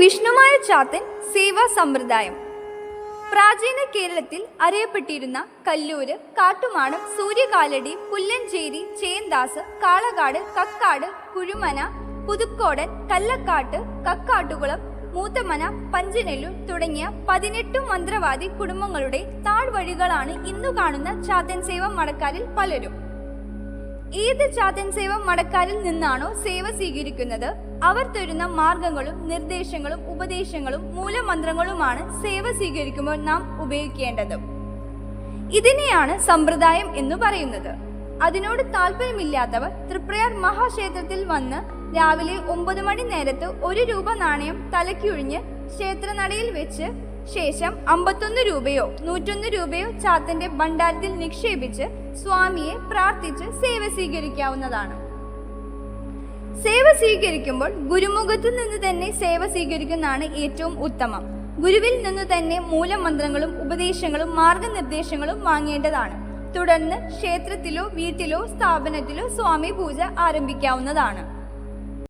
വിഷ്ണുമായ ചാത്തൻ സേവാ സമ്പ്രദായം. പ്രാചീന കേരളത്തിൽ അറിയപ്പെട്ടിരുന്ന കല്ലൂര് കാട്ടുമാടം സൂര്യകാലടി പുല്ലഞ്ചേരി ചേന്ദാസ് കാളകാട് കക്കാട് കുഴുമന പുതുക്കോടൻ കല്ലക്കാട്ട് കക്കാട്ടുകുളം മൂത്തമന പഞ്ചനെല്ലൂർ തുടങ്ങിയ പതിനെട്ട് മന്ത്രവാദി കുടുംബങ്ങളുടെ താഴ്വഴികളാണ് ഇന്നു കാണുന്ന ചാത്തൻ സേവ മടക്കാരിൽ പലരും. ഏത് ചാത്തൻ സേവ മടക്കാരിൽ നിന്നാണോ സേവ സ്വീകരിക്കുന്നത്? അവർ തരുന്ന മാർഗങ്ങളും നിർദ്ദേശങ്ങളും ഉപദേശങ്ങളും മൂലമന്ത്രങ്ങളുമാണ് സേവ സ്വീകരിക്കുമ്പോൾ നാം ഉപയോഗിക്കേണ്ടത്. ഇതിനെയാണ് സമ്പ്രദായം എന്ന് പറയുന്നത്. അതിനോട് താല്പര്യമില്ലാത്തവർ തൃപ്രയാർ മഹാക്ഷേത്രത്തിൽ വന്ന് രാവിലെ ഒമ്പത് മണി നേരത്ത് ഒരു രൂപ നാണയം തലക്കിയൊഴിഞ്ഞ് ക്ഷേത്രനടയിൽ വെച്ച് ശേഷം അമ്പത്തൊന്ന് രൂപയോ നൂറ്റൊന്ന് രൂപയോ ചാത്തന്റെ ഭണ്ഡാരത്തിൽ നിക്ഷേപിച്ച് സ്വാമിയെ പ്രാർത്ഥിച്ച് സേവ സ്വീകരിക്കാവുന്നതാണ്. സേവ സ്വീകരിക്കുമ്പോൾ ഗുരുമുഖത്തു നിന്ന് തന്നെ സേവ സ്വീകരിക്കുന്നതാണ് ഏറ്റവും ഉത്തമം. ഗുരുവിൽ നിന്ന് തന്നെ മൂലമന്ത്രങ്ങളും ഉപദേശങ്ങളും മാർഗനിർദ്ദേശങ്ങളും വാങ്ങേണ്ടതാണ്. തുടർന്ന് ക്ഷേത്രത്തിലോ വീട്ടിലോ സ്ഥാപനത്തിലോ സ്വാമി പൂജ ആരംഭിക്കാവുന്നതാണ്.